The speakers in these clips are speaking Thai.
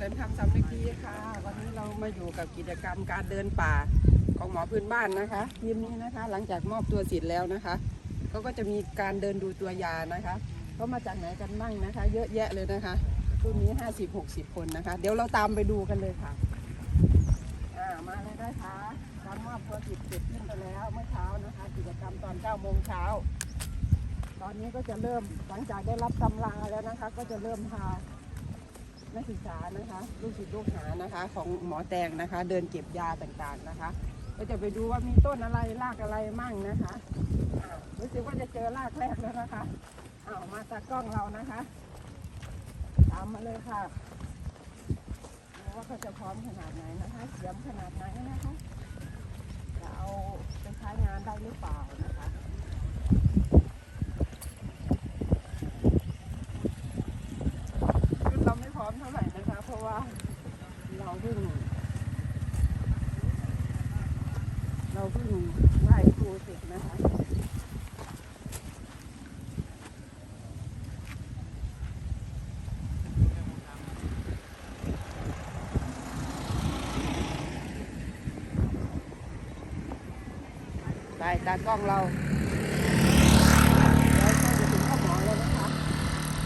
ริญธรรมสำนึกดีค่ะ วันนี้เรามาอยู่กับกิจกรรมการเดินป่าของหมอพื้นบ้านนะคะทีมนี้นะคะ หลังจากมอบตัวสิทธิ์แล้วนะคะเขาก็จะมีการเดินดูตัวยานะคะเขามาจากไหนกันบ้างนะคะ เยอะแยะเลยนะคะรุ่นนี้50-60คนนะคะ เดี๋ยวเราตามไปดูกันเลยค่ะอ่ามาเลยนะคะการมอบตัวสิทธิ์เสร็จสิ้นไปแล้วเมื่อเช้านะคะ กิจกรรมตอน9โมงเช้าตอนนี้ก็จะเริ่มหลังจากได้รับตำราแล้วนะคะ ก็จะเริ่มพา นักศึกษานะคะลูกศิษย์ลูกหานะคะ ของหมอแตงนะคะ เดินเก็บยาต่างๆนะคะ ก็จะไปดูว่ามีต้นอะไรรากอะไรมั่งนะคะรู้สึกว่าจะเจอรากแรกแล้วนะคะเอามาตากล้องเรานะคะ ตามมาเลยค่ะดูว่าเขาจะพร้อมขนาดไหนนะคะเสียมขนาดไหนนะคะจะเอาไปใช้งานได้หรือเปล่านะคะ คือเราไม่พร้อมเท่าไหร่นะคะ เพราะว่า เราเพิ่งเราเพิ่งไหว้ครูเสร็จนะคะไปตากล้องเราแล้วก็จะถึงพ่อหมอแล้วนะคะ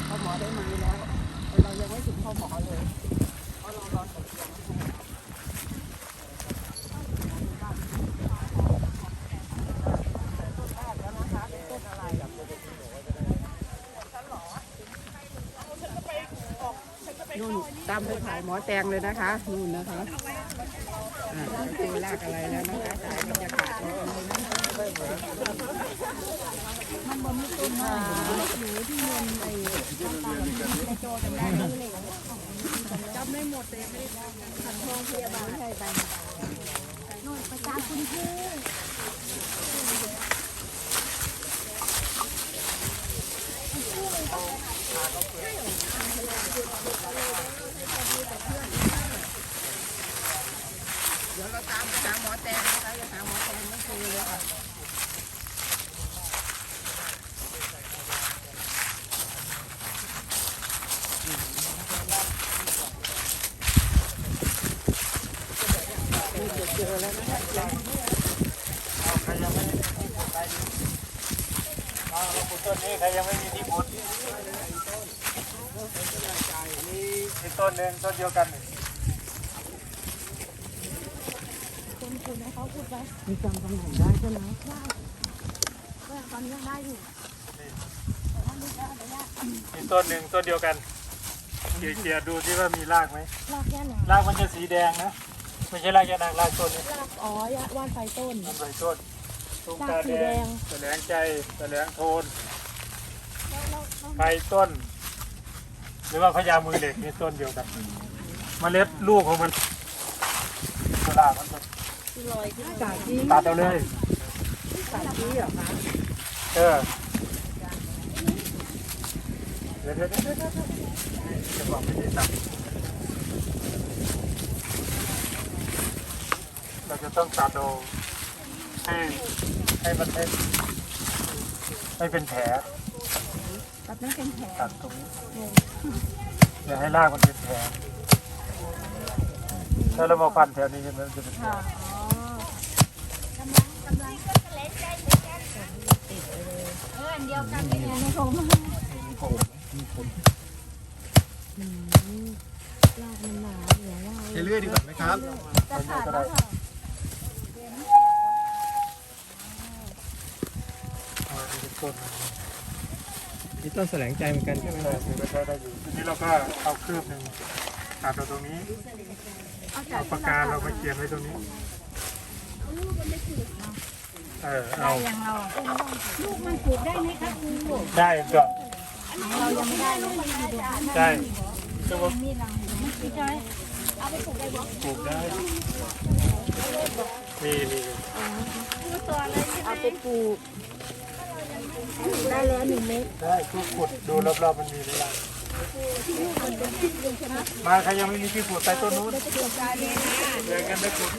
พ่อหมอได้มาแล้วแต่เรายังไม่ถึงพ่อหมอเลยเพราะเรารอตกเตียงอยู่ต้นแรกแล้วนะคะเป็นต้นอะไร นู่นตามไปถ่ายหมอแตงเลยนะคะนู่นนะคะตีลากอะไรแล้วนะคะถ่ายบรรยากาศมันบนมีต้นไม้อยู่ที่เงินไอ้ตามไในโจจำได้เลยจำไม่หมดเลยขันทองพยาบาลไทยไปนู่นประจานคุณผู้ามไปหาหมอแตงนะคะจะหาหมอแตงไม่เจอเลยค่ะนี่เจอแล้วนะคะเอาเราปลูกต้นนี้ใครยังไม่มีที่ปลูกอีกต้นหนึ่งต้นเดียวกัน นี่มีจำตำแหน่งได้ใช่ไหมอีกต้นหนึ่งต้นเดียวกันเกี่ยเกี่ยดูที่ว่ามีรากไหมรากแค่ไหนรากมันจะสีแดงนะไม่ใช่รากยานางรากต้นนี้รากอ๋อยะว่านไฟต้นมันใส่ต้นตุ้งตารากสีแดแดงงแสลงใจแสลงโทนไฟต้น หรือว่าพญามือเหล็กนี่ต้นเดียวกันเมล็ดลูกของมันเวลามัน จะกาจี้ตัดเอาเลยกาจี้เหรอคะเออเดี๋ยวเดี๋ยวเดี๋ยวเดี๋ยวเดี๋ยวจะบอกไม่ได้ตัดเราจะต้องตัดเอาให้ให้มันให้ให้เป็นแผลตัดไม่เป็นแผลตัดตรงนี้อย่าให้รากมันเป็นแผลถ้าเรามาฟันแถวนี้มันจะเป็นแผล เอออันเดียวกันเป็นไงไม่คมรากมันหนาเหลือว่าเรื่อยๆดีกว่าไหมครับจะขาดแล้วค่ะเอาไปเป็นต้นมันนี่ต้นแสลงใจเหมือนกันใช่ไหมเออถือว่าใช้ได้อยู่ทีนี้เราก็เอาคืบหนึ่งตัดเอาตรงนี้เอาปากกาเรามาเขียนไว้ตรงนี้ เออเอาอย่างเราลูกมันปลูกได้ไหมคะครูได้ก็เรายังไม่ได้เลยได้ก็ว่ามีรังพี่จอยเอาไปปลูกได้บ่ปลูกได้มีมีเอาไปปลูกได้แล้วหนึ่งเม็ดได้ทุกขุดดูรอบๆมันมีหรือยัง มาใครยังไม่มีที่ขูดใต้ต้นนู้นเดินกันไปขูด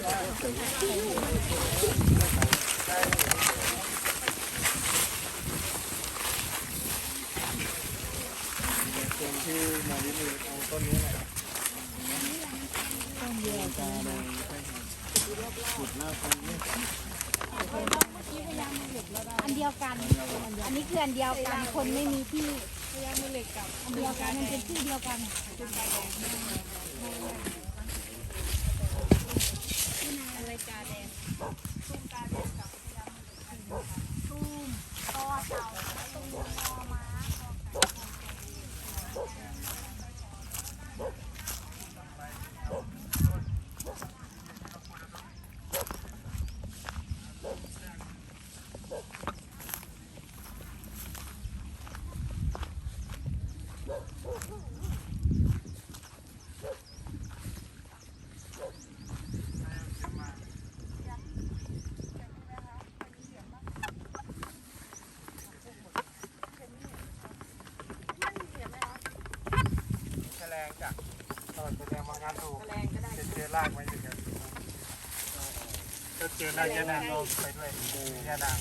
ตรงที่มาลิมีเอาต้นนี้หน่ต้นเดียวกันเดหน้าคนนี้อันเดียวกัน อันนี้คืออันเดียวกัน คนไม่มีที่ ยายามเหล็กกับอเดียวกันมันเป็นที่เดียวกันอะไรกาแดงตุ้มกาแดงกับตุ้มตอเต่าตุ้มมอ มางานถูกแรงก็ได้เจอลากไว้อยู่กันก็เจอลากยานางลงไปด้วยยานาง